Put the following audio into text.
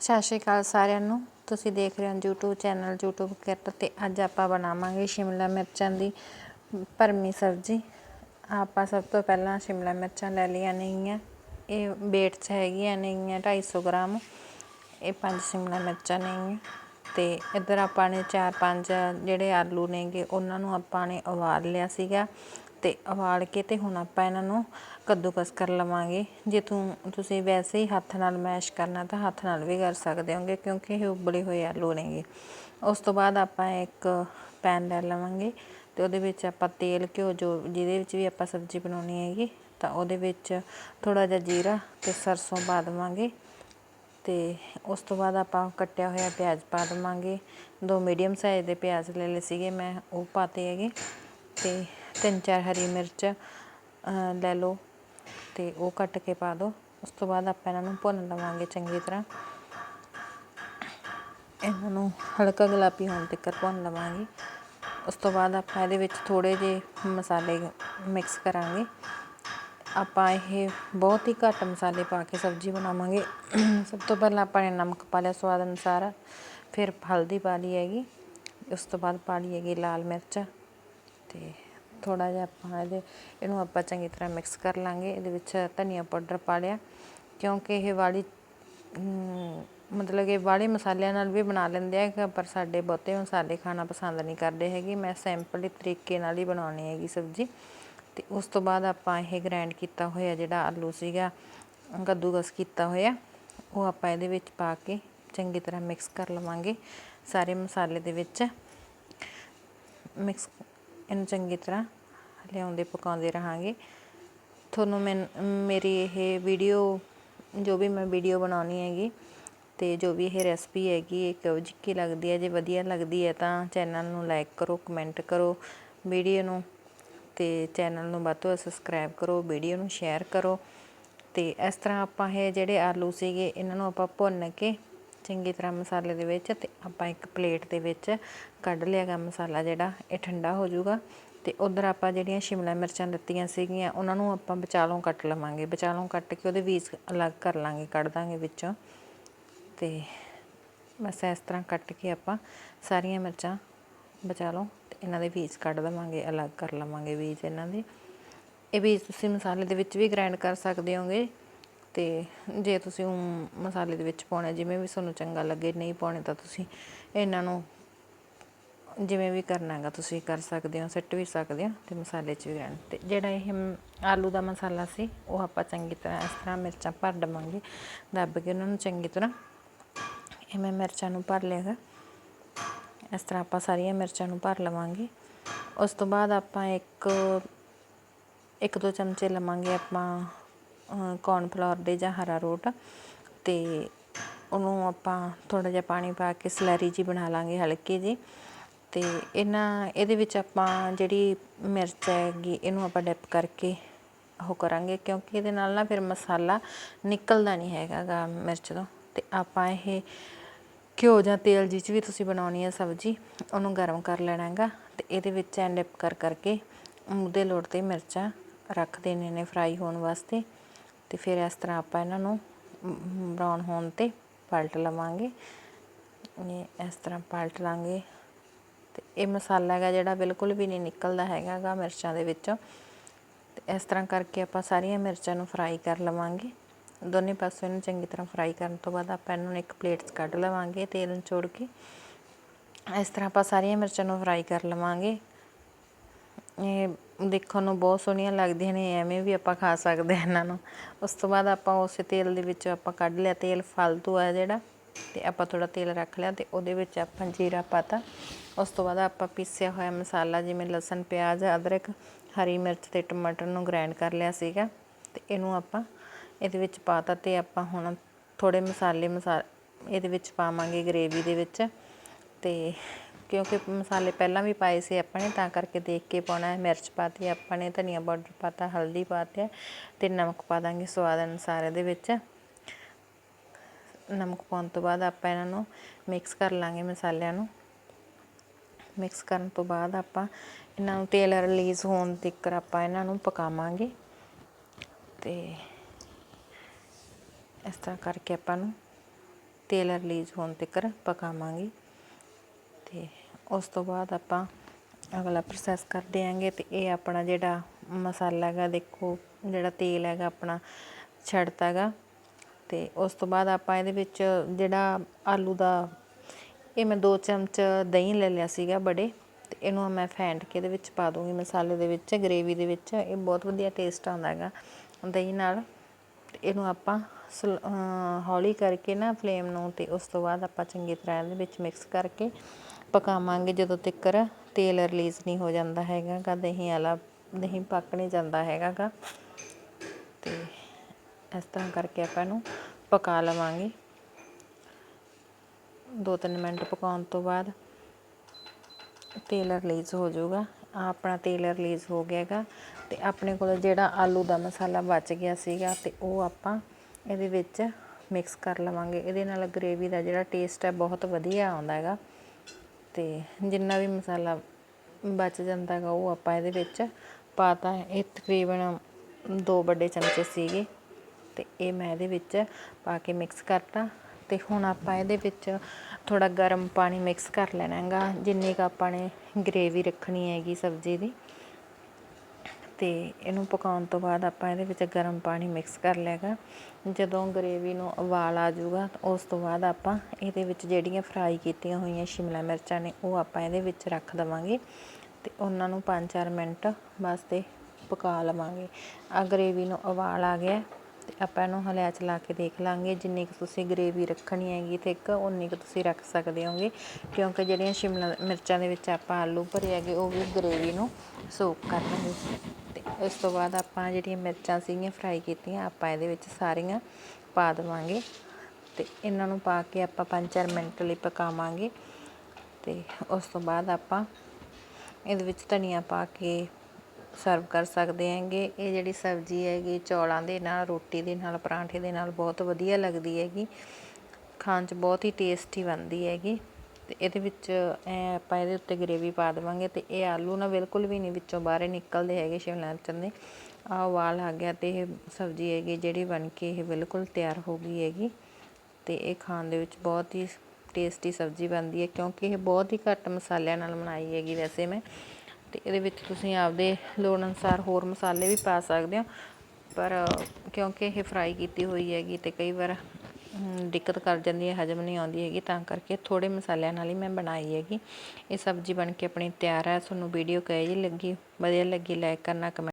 ਸਤਿ ਸ਼੍ਰੀ ਅਕਾਲ ਸਾਰਿਆਂ ਨੂੰ। ਤੁਸੀਂ ਦੇਖ ਰਹੇ ਹੋ YouTube ਚੈਨਲ YouTube ਕਿਰਤ ਤੇ ਅੱਜ ਆਪਾਂ ਬਣਾਵਾਂਗੇ ਸ਼ਿਮਲਾ ਮਿਰਚਾਂ ਦੀ ਭਰਮੀ ਸਬਜ਼ੀ। ਆਪਾਂ ਸਭ ਤੋਂ ਪਹਿਲਾਂ ਸ਼ਿਮਲਾ ਮਿਰਚਾਂ ਲੈ ਲਈਆਂ ਨੇਗੀਆਂ। ਇਹ weight 'ਚ ਹੈਗੀਆਂ ਨੇਗੀਆਂ 250 ਗ੍ਰਾਮ। ਇਹ ਪੰਜ ਸ਼ਿਮਲਾ ਮਿਰਚਾਂ ਨੇਗੀਆਂ। ਤੇ ਇੱਧਰ ਆਪਾਂ ਨੇ ਚਾਰ ਪੰਜ ਜਿਹੜੇ ਆਲੂ ਨੇਗੇ, ਉਹਨਾਂ ਨੂੰ ਆਪਾਂ ਨੇ ਉਬਾਲ ਲਿਆ ਸੀਗਾ। ਤੇ ਉਬਾਲ ਕੇ ਤੇ ਹੁਣ ਆਪਾਂ ਇਹਨਾਂ ਨੂੰ ਕੱਦੂਕਸ ਕਰ ਲਵਾਂਗੇ। ਜੇ ਤੂੰ, ਤੁਸੀਂ ਵੈਸੇ ਹੀ ਹੱਥ ਨਾਲ ਮੈਸ਼ ਕਰਨਾ ਤਾਂ ਹੱਥ ਨਾਲ ਵੀ ਕਰ ਸਕਦੇ ਹੋਗੇ ਕਿਉਂਕਿ ਇਹ ਉਬਲੇ ਹੋਏ ਆਲੂ ਨੇਗੇ। ਉਸ ਤੋਂ ਬਾਅਦ ਆਪਾਂ ਇੱਕ ਪੈਨ ਲੈ ਲਵਾਂਗੇ ਤੇ ਉਹਦੇ ਵਿੱਚ ਆਪਾਂ ਤੇਲ, ਘਿਓ ਜੋ ਜਿਹਦੇ ਵਿੱਚ ਵੀ ਆਪਾਂ ਸਬਜ਼ੀ ਬਣਾਉਣੀ ਹੈਗੀ, ਤਾਂ ਉਹਦੇ ਵਿੱਚ ਥੋੜਾ ਜਿਹਾ ਜੀਰਾ ਤੇ ਸਰਸੋਂ ਪਾ ਦੇਵਾਂਗੇ। ਤੇ ਉਸ ਤੋਂ ਬਾਅਦ ਆਪਾਂ ਕੱਟਿਆ ਹੋਇਆ ਪਿਆਜ਼ ਪਾ ਦੇਵਾਂਗੇ। ਦੋ ਮੀਡੀਅਮ ਸਾਈਜ਼ ਦੇ ਪਿਆਜ਼ ਲੈ ਲਏ ਸੀਗੇ, ਮੈਂ ਉਹ ਪਾਤੇ ਹੈਗੇ। ਤੇ ਤਿੰਨ ਚਾਰ ਹਰੀ ਮਿਰਚ ਲੈ ਲਓ ਤੇ ਉਹ ਕੱਟ ਕੇ ਪਾ ਦਿਓ ਉਸ ਤੋਂ ਬਾਅਦ ਆਪਾਂ ਇਹਨਾਂ ਨੂੰ ਭੁੰਨ ਲਵਾਂਗੇ ਚੰਗੀ ਤਰ੍ਹਾਂ। ਇਹਨਾਂ ਨੂੰ ਹਲਕਾ ਗੁਲਾਬੀ ਹੋਣ ਤੱਕ ਭੁੰਨ ਲਵਾਂਗੇ। ਉਸ ਤੋਂ ਬਾਅਦ ਆਪਾਂ ਇਹਦੇ ਵਿੱਚ ਥੋੜੇ ਜਿਹੇ ਮਸਾਲੇ ਮਿਕਸ ਕਰਾਂਗੇ। ਆਪਾਂ ਇਹ ਬਹੁਤ ਹੀ ਘੱਟ ਮਸਾਲੇ ਪਾ ਕੇ ਸਬਜ਼ੀ ਬਣਾਵਾਂਗੇ। ਸਭ ਤੋਂ ਪਹਿਲਾਂ ਆਪਾਂ ਨੇ ਨਮਕ ਪਾ ਲਿਆ ਸਵਾਦ ਅਨੁਸਾਰ। ਫਿਰ ਹਲਦੀ ਪਾ ਲਈ ਹੈਗੀ। ਉਸ ਤੋਂ ਬਾਅਦ ਪਾ ਲਈ ਹੈਗੀ ਲਾਲ ਮਿਰਚ ਤੇ ਥੋੜਾ ਜਿਹਾ ਆਪਾਂ ਇਹਦੇ, ਇਹਨੂੰ ਆਪਾਂ ਚੰਗੀ ਤਰ੍ਹਾਂ ਮਿਕਸ ਕਰ ਲਾਂਗੇ। ਇਹਦੇ ਵਿੱਚ ਧਨੀਆ ਪਾਊਡਰ ਪਾ ਲਿਆ। ਕਿਉਂਕਿ ਇਹ ਵਾਲੀ ਮਤਲਬ ਕਿ ਵਾਲੇ ਮਸਾਲਿਆਂ ਨਾਲ ਵੀ ਬਣਾ ਲੈਂਦੇ ਆ, ਪਰ ਸਾਡੇ ਬਹੁਤੇ ਮਸਾਲੇ ਖਾਣਾ ਪਸੰਦ ਨਹੀਂ ਕਰਦੇ ਹੈਗੇ। ਮੈਂ ਸਿੰਪਲ ਤਰੀਕੇ ਨਾਲ ਹੀ ਬਣਾਉਣੀ ਹੈਗੀ ਸਬਜ਼ੀ। ਤੇ ਉਸ ਤੋਂ ਬਾਅਦ ਆਪਾਂ ਇਹ ਗ੍ਰਾਈਂਡ ਕੀਤਾ ਹੋਇਆ ਜਿਹੜਾ ਆਲੂ ਸੀਗਾ, ਕੱਦੂਕਸ ਕੀਤਾ ਹੋਇਆ, ਉਹ ਆਪਾਂ ਇਹਦੇ ਵਿੱਚ ਪਾ ਕੇ ਚੰਗੀ ਤਰ੍ਹਾਂ ਮਿਕਸ ਕਰ ਲਵਾਂਗੇ ਸਾਰੇ ਮਸਾਲੇ ਦੇ ਵਿੱਚ। ਮਿਕਸ ਇਹਨੂੰ ਚੰਗੀ ਤਰ੍ਹਾਂ ਲਿਆਉਂਦੇ, ਪਕਾਉਂਦੇ ਰਹਾਂਗੇ। ਤੁਹਾਨੂੰ ਮੈਂ ਮੇਰੀ ਇਹ ਵੀਡੀਓ, ਜੋ ਵੀ ਮੈਂ ਵੀਡੀਓ ਬਣਾਉਣੀ ਹੈਗੀ ਤੇ ਜੋ ਵੀ ਇਹ ਰੈਸਪੀ ਹੈਗੀ, ਇਹ ਕਿਹੋ ਜਿਹੀ ਲੱਗਦੀ ਹੈ, ਜੇ ਵਧੀਆ ਲੱਗਦੀ ਹੈ ਤਾਂ ਚੈਨਲ ਨੂੰ ਲਾਈਕ ਕਰੋ, ਕਮੈਂਟ ਕਰੋ ਵੀਡੀਓ ਨੂੰ ਤੇ ਚੈਨਲ ਨੂੰ ਵੱਧ ਤੋਂ ਸਬਸਕ੍ਰਾਈਬ ਕਰੋ, ਵੀਡੀਓ ਨੂੰ ਸ਼ੇਅਰ ਕਰੋ ਤੇ ਇਸ ਤਰ੍ਹਾਂ ਆਪਾਂ ਇਹ ਜਿਹੜੇ ਆਲੂ ਸੀਗੇ, ਇਹਨਾਂ ਨੂੰ ਆਪਾਂ ਭੁੰਨ ਕੇ ਚੰਗੀ ਤਰ੍ਹਾਂ ਮਸਾਲੇ ਦੇ ਵਿੱਚ ਤੇ ਆਪਾਂ ਇੱਕ ਪਲੇਟ ਦੇ ਵਿੱਚ ਕੱਢ ਲਿਆਗਾ ਮਸਾਲਾ ਜਿਹੜਾ, ਇਹ ਠੰਡਾ ਹੋ ਜਾਊਗਾ। ਤੇ ਉਧਰ ਆਪਾਂ ਜਿਹੜੀਆਂ ਸ਼ਿਮਲਾ ਮਿਰਚਾਂ ਦਿੱਤੀਆਂ ਸੀਗੀਆਂ, ਉਹਨਾਂ ਨੂੰ ਆਪਾਂ ਵਿਚਾਲੋਂ ਕੱਟ ਲਵਾਂਗੇ। ਵਿਚਾਲੋਂ ਕੱਟ ਕੇ ਉਹਦੇ ਬੀਜ ਅਲੱਗ ਕਰ ਲਾਂਗੇ, ਕੱਢ ਦਾਂਗੇ ਵਿੱਚੋਂ। ਤੇ ਬਸ ਇਸ ਤਰ੍ਹਾਂ ਕੱਟ ਕੇ ਆਪਾਂ ਸਾਰੀਆਂ ਮਿਰਚਾਂ ਬਚਾ ਲਓ ਤੇ ਇਹਨਾਂ ਦੇ ਬੀਜ ਕੱਢ ਦਵਾਂਗੇ, ਅਲੱਗ ਕਰ ਲਵਾਂਗੇ ਬੀਜ ਇਹਨਾਂ ਦੇ। ਇਹ ਬੀਜ ਤੁਸੀਂ ਮਸਾਲੇ ਦੇ ਵਿੱਚ ਵੀ ਗ੍ਰਾਈਂਡ ਕਰ ਸਕਦੇ ਹੋਗੇ। ਅਤੇ ਜੇ ਤੁਸੀਂ ਮਸਾਲੇ ਦੇ ਵਿੱਚ ਪਾਉਣਾ, ਜਿਵੇਂ ਵੀ ਤੁਹਾਨੂੰ ਚੰਗਾ ਲੱਗੇ, ਨਹੀਂ ਪਾਉਣੇ ਤਾਂ ਤੁਸੀਂ ਇਹਨਾਂ ਨੂੰ ਜਿਵੇਂ ਵੀ ਕਰਨਾ ਹੈਗਾ, ਤੁਸੀਂ ਕਰ ਸਕਦੇ ਹੋ, ਸਿੱਟ ਵੀ ਸਕਦੇ ਹੋ ਅਤੇ ਮਸਾਲੇ 'ਚ ਵੀ ਰਹਿਣ ਅਤੇ ਜਿਹੜਾ ਇਹ ਆਲੂ ਦਾ ਮਸਾਲਾ ਸੀ, ਉਹ ਆਪਾਂ ਚੰਗੀ ਤਰ੍ਹਾਂ ਇਸ ਤਰ੍ਹਾਂ ਮਿਰਚਾਂ ਭਰ ਦਵਾਂਗੇ ਦੱਬ ਕੇ ਉਹਨਾਂ ਨੂੰ ਚੰਗੀ ਤਰ੍ਹਾਂ। ਇਹ ਮੈਂ ਮਿਰਚਾਂ ਨੂੰ ਭਰ ਲਿਆਗਾ ਇਸ ਤਰ੍ਹਾਂ ਆਪਾਂ ਸਾਰੀਆਂ ਮਿਰਚਾਂ ਨੂੰ ਭਰ ਲਵਾਂਗੇ। ਉਸ ਤੋਂ ਬਾਅਦ ਆਪਾਂ ਇੱਕ ਇੱਕ ਦੋ ਚਮਚੇ ਲਵਾਂਗੇ ਆਪਾਂ ਕੋਨਫਲੋਰ ਦੇ ਜਾਂ ਹਰਾ ਰੋਟ ਅਤੇ ਉਹਨੂੰ ਆਪਾਂ ਥੋੜ੍ਹਾ ਜਿਹਾ ਪਾਣੀ ਪਾ ਕੇ ਸਲੈਰੀ ਜਿਹੀ ਬਣਾ ਲਾਂਗੇ ਹਲਕੀ ਜਿਹੀ ਅਤੇ ਇਹਨਾਂ, ਇਹਦੇ ਵਿੱਚ ਆਪਾਂ ਜਿਹੜੀ ਮਿਰਚ ਹੈਗੀ ਇਹਨੂੰ ਆਪਾਂ ਡਿਪ ਕਰਕੇ ਉਹ ਕਰਾਂਗੇ ਕਿਉਂਕਿ ਇਹਦੇ ਨਾਲ ਨਾ ਫਿਰ ਮਸਾਲਾ ਨਿਕਲਦਾ ਨਹੀਂ ਹੈਗਾਗਾ ਮਿਰਚ ਤੋਂ ਅਤੇ ਆਪਾਂ ਇਹ ਘਿਓ ਜਾਂ ਤੇਲ ਜਿਸ 'ਚ ਵੀ ਤੁਸੀਂ ਬਣਾਉਣੀ ਹੈ ਸਬਜ਼ੀ, ਉਹਨੂੰ ਗਰਮ ਕਰ ਲੈਣਾ ਹੈਗਾ ਅਤੇ ਇਹਦੇ ਵਿੱਚ ਐਂ ਡਿਪ ਕਰ ਕਰਕੇ ਉਹਦੇ ਲੋੜ ਤੇ ਮਿਰਚਾਂ ਰੱਖ ਦੇਣੇ ਨੇ ਫਰਾਈ ਹੋਣ ਵਾਸਤੇ ਤੇ ਫਿਰ ਇਸ ਤਰ੍ਹਾਂ ਆਪਾਂ ਇਹਨਾਂ ਨੂੰ ਬਰਾਊਨ ਹੋਣ ਤੇ ਪਲਟ ਲਵਾਂਗੇ। ਇਹ ਇਸ ਤਰ੍ਹਾਂ ਪਲਟ ਲਾਂਗੇ। ਤੇ ਇਹ ਮਸਾਲਾ ਹੈਗਾ ਜਿਹੜਾ ਬਿਲਕੁਲ ਵੀ ਨਹੀਂ ਨਿਕਲਦਾ ਹੈਗਾਗਾ ਮਿਰਚਾਂ ਦੇ ਵਿੱਚੋਂ। ਤੇ ਇਸ ਤਰ੍ਹਾਂ ਕਰਕੇ ਆਪਾਂ ਸਾਰੀਆਂ ਮਿਰਚਾਂ ਨੂੰ ਫਰਾਈ ਕਰ ਲਵਾਂਗੇ। ਦੋਨੇ ਪਾਸੇ ਨੂੰ ਚੰਗੀ ਤਰ੍ਹਾਂ ਫਰਾਈ ਕਰਨ ਤੋਂ ਬਾਅਦ ਆਪਾਂ ਇਹਨੂੰ ਇੱਕ ਪਲੇਟ 'ਚ ਕੱਢ ਲਵਾਂਗੇ ਤੇਲ ਨਿਚੋੜ ਕੇ। ਇਸ ਤਰ੍ਹਾਂ ਆਪਾਂ ਸਾਰੀਆਂ ਮਿਰਚਾਂ ਨੂੰ ਫਰਾਈ ਕਰ ਲਵਾਂਗੇ। ਇਹ ਦੇਖਣ ਨੂੰ ਬਹੁਤ ਸੋਹਣੀਆਂ ਲੱਗਦੀਆਂ ਨੇ, ਐਵੇਂ ਵੀ ਆਪਾਂ ਖਾ ਸਕਦੇ ਹਾਂ ਇਹਨਾਂ ਨੂੰ। ਉਸ ਤੋਂ ਬਾਅਦ ਆਪਾਂ ਉਸੇ ਤੇਲ ਦੇ ਵਿੱਚ ਆਪਾਂ ਕੱਢ ਲਿਆ, ਤੇਲ ਫालतू ਆ ਜਿਹੜਾ, ਤੇ ਆਪਾਂ ਥੋੜਾ ਤੇਲ ਰੱਖ ਲਿਆ ਤੇ ਉਹਦੇ ਵਿੱਚ ਆਪਾਂ ਜੀਰਾ ਪਾਤਾ। ਉਸ ਤੋਂ ਬਾਅਦ ਆਪਾਂ ਪੀਸਿਆ ਹੋਇਆ ਮਸਾਲਾ, ਜਿਵੇਂ ਲਸਣ, ਪਿਆਜ਼, ਅਦਰਕ, ਹਰੀ ਮਿਰਚ ਤੇ ਟਮਾਟਰ ਨੂੰ ਗ੍ਰਾਈਂਡ ਕਰ ਲਿਆ ਸੀਗਾ। ਤੇ ਇਹਨੂੰ ਆਪਾਂ ਇਹਦੇ ਵਿੱਚ ਪਾਤਾ ਤੇ ਆਪਾਂ ਹੁਣ ਥੋੜੇ ਮਸਾਲੇ ਮਸਾ, ਇਹਦੇ ਵਿੱਚ ਪਾਵਾਂਗੇ ਗ੍ਰੇਵੀ ਦੇ ਵਿੱਚ। ਤੇ ਕਿਉਂਕਿ ਮਸਾਲੇ ਪਹਿਲਾਂ ਵੀ ਪਾਏ ਸੀ ਆਪਾਂ ਨੇ, ਤਾਂ ਕਰਕੇ ਦੇਖ ਕੇ ਪਾਉਣਾ ਹੈ। ਮਿਰਚ ਪਾਤੀ ਆਪਾਂ ਨੇ, ਧਨੀਆ ਪਾਊਡਰ ਪਾਤਾ, ਹਲਦੀ ਪਾਤੀ ਅਤੇ ਨਮਕ ਪਾ ਦਾਂਗੇ ਸਵਾਦ ਅਨੁਸਾਰ ਇਹਦੇ ਵਿੱਚ। ਨਮਕ ਪਾਉਣ ਤੋਂ ਬਾਅਦ ਆਪਾਂ ਇਹਨਾਂ ਨੂੰ ਮਿਕਸ ਕਰ ਲਾਂਗੇ ਮਸਾਲਿਆਂ ਨੂੰ। ਮਿਕਸ ਕਰਨ ਤੋਂ ਬਾਅਦ ਆਪਾਂ ਇਹਨਾਂ ਨੂੰ ਤੇਲ ਰਿਲੀਜ਼ ਹੋਣ ਤੱਕ ਆਪਾਂ ਇਹਨਾਂ ਨੂੰ ਪਕਾਵਾਂਗੇ ਤੇ ਇਸ ਤਰ੍ਹਾਂ ਕਰਕੇ ਆਪਾਂ ਨੂੰ ਤੇਲ ਰਿਲੀਜ਼ ਹੋਣ ਤੱਕ ਪਕਾਵਾਂਗੇ ਤੇ ਉਸ ਤੋਂ ਬਾਅਦ ਆਪਾਂ ਅਗਲਾ ਪ੍ਰੋਸੈਸ ਕਰਦੇ ਆਂਗੇ ਤੇ ਇਹ ਆਪਣਾ ਜਿਹੜਾ ਮਸਾਲਾ ਹੈਗਾ, ਦੇਖੋ ਜਿਹੜਾ ਤੇਲ ਹੈਗਾ ਆਪਣਾ ਛੱਡਤਾ ਹੈਗਾ। ਤੇ ਉਸ ਤੋਂ ਬਾਅਦ ਆਪਾਂ ਇਹਦੇ ਵਿੱਚ ਜਿਹੜਾ ਆਲੂ ਦਾ, ਇਹ ਮੈਂ 2 ਚਮਚ ਦਹੀਂ ਲੈ ਲਿਆ ਸੀਗਾ ਬੜੇ, ਤੇ ਇਹਨੂੰ ਮੈਂ ਫੈਂਟ ਕੇ ਇਹਦੇ ਵਿੱਚ ਪਾ ਦੂੰਗੀ ਮਸਾਲੇ ਦੇ ਵਿੱਚ ਗ੍ਰੇਵੀ ਦੇ ਵਿੱਚ। ਇਹ ਬਹੁਤ ਵਧੀਆ ਟੇਸਟ ਆਉਂਦਾ ਹੈਗਾ ਦਹੀਂ ਨਾਲ। ਤੇ ਇਹਨੂੰ ਆਪਾਂ ਸਲ- ਹੌਲੀ ਕਰਕੇ ਨਾ ਫਲੇਮ ਨੂੰ ਤੇ ਉਸ ਤੋਂ ਬਾਅਦ ਆਪਾਂ ਚੰਗੀ ਤਰ੍ਹਾਂ ਇਹਦੇ ਵਿੱਚ ਮਿਕਸ ਕਰਕੇ ਪਕਾਵਾਂਗੇ ਜਦੋਂ ਤੱਕ ਤੇਲ ਰਿਲੀਜ਼ ਨਹੀਂ ਹੋ ਜਾਂਦਾ ਹੈਗਾ ਗਾ ਦਹੀਂ ਵਾਲਾ, ਦਹੀਂ ਪੱਕ ਨਹੀਂ ਜਾਂਦਾ ਹੈਗਾ ਗਾ ਅਤੇ ਇਸ ਤਰ੍ਹਾਂ ਕਰਕੇ ਆਪਾਂ ਇਹਨੂੰ ਪਕਾ ਲਵਾਂਗੇ। ਦੋ ਤਿੰਨ ਮਿੰਟ ਪਕਾਉਣ ਤੋਂ ਬਾਅਦ ਤੇਲ ਰਿਲੀਜ਼ ਹੋ ਜਾਊਗਾ। ਆਹ ਆਪਣਾ ਤੇਲ ਰਿਲੀਜ਼ ਹੋ ਗਿਆ ਹੈਗਾ ਤੇ ਆਪਣੇ ਕੋਲ ਜਿਹੜਾ ਆਲੂ ਦਾ ਮਸਾਲਾ ਬਚ ਗਿਆ ਸੀਗਾ ਤੇ ਉਹ ਆਪਾਂ ਇਹਦੇ ਵਿੱਚ ਮਿਕਸ ਕਰ ਲਵਾਂਗੇ। ਇਹਦੇ ਨਾਲ ਗ੍ਰੇਵੀ ਦਾ ਜਿਹੜਾ ਟੇਸਟ ਹੈ ਬਹੁਤ ਵਧੀਆ ਆਉਂਦਾ ਹੈਗਾ। ਤੇ ਜਿੰਨਾ ਵੀ ਮਸਾਲਾ ਬਚ ਜਾਂਦਾ ਹੈਗਾ, ਉਹ ਆਪਾਂ ਇਹਦੇ ਵਿੱਚ ਪਾ ਤਾ। ਇਹ ਤਕਰੀਬਨ ਦੋ ਵੱਡੇ ਚਮਚੇ ਸੀਗੇ ਅਤੇ ਇਹ ਮੈਂ ਇਹਦੇ ਵਿੱਚ ਪਾ ਕੇ ਮਿਕਸ ਕਰਤਾ। ਅਤੇ ਹੁਣ ਆਪਾਂ ਇਹਦੇ ਵਿੱਚ ਥੋੜ੍ਹਾ ਗਰਮ ਪਾਣੀ ਮਿਕਸ ਕਰ ਲੈਣਾ ਹੈਗਾ। ਜਿੰਨੀ ਕੁ ਆਪਾਂ ਨੇ ਗਰੇਵੀ ਰੱਖਣੀ ਹੈਗੀ ਸਬਜ਼ੀ ਦੀ ਅਤੇ ਇਹਨੂੰ ਪਕਾਉਣ ਤੋਂ ਬਾਅਦ ਆਪਾਂ ਇਹਦੇ ਵਿੱਚ ਗਰਮ ਪਾਣੀ ਮਿਕਸ ਕਰ ਲਿਆਗਾ। ਜਦੋਂ ਗਰੇਵੀ ਨੂੰ ਉਬਾਲ ਆ ਜੂਗਾ ਉਸ ਤੋਂ ਬਾਅਦ ਆਪਾਂ ਇਹਦੇ ਵਿੱਚ ਜਿਹੜੀਆਂ ਫਰਾਈ ਕੀਤੀਆਂ ਹੋਈਆਂ ਸ਼ਿਮਲਾ ਮਿਰਚਾਂ ਨੇ, ਉਹ ਆਪਾਂ ਇਹਦੇ ਵਿੱਚ ਰੱਖ ਦੇਵਾਂਗੇ ਅਤੇ ਉਹਨਾਂ ਨੂੰ 5-4 ਮਿੰਟ ਵਾਸਤੇ ਪਕਾ ਲਵਾਂਗੇ। ਆ ਗਰੇਵੀ ਨੂੰ ਉਬਾਲ ਆ ਗਿਆ ਤੇ ਆਪਾਂ ਇਹਨੂੰ ਹਲਿਆ ਚਲਾ ਕੇ ਦੇਖ ਲਾਂਗੇ। ਜਿੰਨੀ ਕੁ ਤੁਸੀਂ ਗਰੇਵੀ ਰੱਖਣੀ ਹੈਗੀ ਤੇ ਇੱਕ ਉਨੀ ਕੁ ਤੁਸੀਂ ਰੱਖ ਸਕਦੇ ਹੋਗੇ। ਕਿਉਂਕਿ ਜਿਹੜੀਆਂ ਸ਼ਿਮਲਾ ਮਿਰਚਾਂ ਦੇ ਵਿੱਚ ਆਪਾਂ ਆਲੂ ਭਰੇ ਹੈਗੇ, ਉਹ ਵੀ ਗਰੇਵੀ ਨੂੰ ਸੋਕ ਕਰਨਗੇ ਉਸ ਤੋਂ ਬਾਅਦ ਆਪਾਂ ਜਿਹੜੀਆਂ ਮਿਰਚਾਂ ਸੀਗੀਆਂ ਫਰਾਈ ਕੀਤੀਆਂ, ਆਪਾਂ ਇਹਦੇ ਵਿੱਚ ਸਾਰੀਆਂ ਪਾ ਦੇਵਾਂਗੇ ਤੇ ਇਹਨਾਂ ਨੂੰ ਪਾ ਕੇ ਆਪਾਂ 5-4 ਮਿੰਟ ਲਈ ਪਕਾਵਾਂਗੇ ਤੇ ਉਸ ਤੋਂ ਬਾਅਦ ਆਪਾਂ ਇਹਦੇ ਵਿੱਚ ਧਨੀਆ ਪਾ ਕੇ ਸਰਵ ਕਰ ਸਕਦੇ ਹੈਗੇ। ਇਹ ਜਿਹੜੀ ਸਬਜ਼ੀ ਹੈਗੀ, ਚੌਲਾਂ ਦੇ ਨਾਲ, ਰੋਟੀ ਦੇ ਨਾਲ, ਪਰਾਂਠੇ ਦੇ ਨਾਲ ਬਹੁਤ ਵਧੀਆ ਲੱਗਦੀ ਹੈਗੀ। ਖਾਣ 'ਚ ਬਹੁਤ ਹੀ ਟੇਸਟੀ ਬਣਦੀ ਹੈਗੀ। ਅਤੇ ਇਹਦੇ ਵਿੱਚ ਐ ਆਪਾਂ ਇਹਦੇ ਉੱਤੇ ਗਰੇਵੀ ਪਾ ਦੇਵਾਂਗੇ ਅਤੇ ਇਹ ਆਲੂ ਨਾ ਬਿਲਕੁਲ ਵੀ ਨਹੀਂ ਵਿੱਚੋਂ ਬਾਹਰ ਨਿਕਲਦੇ ਹੈਗੇ ਸ਼ਿਮਲਾ ਮਿਰਚ ਦੇ। ਆਹ ਉਬਾਲ ਆ ਗਿਆ ਅਤੇ ਇਹ ਸਬਜ਼ੀ ਹੈਗੀ ਜਿਹੜੀ ਬਣ ਕੇ ਇਹ ਬਿਲਕੁਲ ਤਿਆਰ ਹੋ ਗਈ ਹੈਗੀ ਅਤੇ ਇਹ ਖਾਣ ਦੇ ਵਿੱਚ ਬਹੁਤ ਹੀ ਟੇਸਟੀ ਸਬਜ਼ੀ ਬਣਦੀ ਹੈ ਕਿਉਂਕਿ ਇਹ ਬਹੁਤ ਹੀ ਘੱਟ ਮਸਾਲਿਆਂ ਨਾਲ ਬਣਾਈ ਹੈਗੀ ਵੈਸੇ ਮੈਂ। ਅਤੇ ਇਹਦੇ ਵਿੱਚ ਤੁਸੀਂ ਆਪਦੇ ਲੋੜ ਅਨੁਸਾਰ ਹੋਰ ਮਸਾਲੇ ਵੀ ਪਾ ਸਕਦੇ ਹੋ, ਪਰ ਕਿਉਂਕਿ ਇਹ ਫਰਾਈ ਕੀਤੀ ਹੋਈ ਹੈਗੀ ਤੇ ਕਈ ਵਾਰ ਦਿੱਕਤ ਕਰ ਜਾਂਦੀ ਹੈ, ਹਜਮ ਨਹੀਂ ਆਉਂਦੀ ਹੈਗੀ, ਤਾਂ ਕਰਕੇ ਥੋੜੇ ਮਸਾਲਿਆਂ ਨਾਲ ਹੀ ਮੈਂ ਬਣਾਈ ਹੈਗੀ। ਇਹ ਸਬਜ਼ੀ ਬਣ ਕੇ ਆਪਣੀ ਤਿਆਰ ਹੈ, ਤੁਹਾਨੂੰ ਵੀਡੀਓ ਕਹੇ ਜੀ, ਲੱਗੀ, ਵਧੀਆ ਲੱਗੀ ਲਾਈਕ ਕਰਨਾ ਕਮੈਂਟ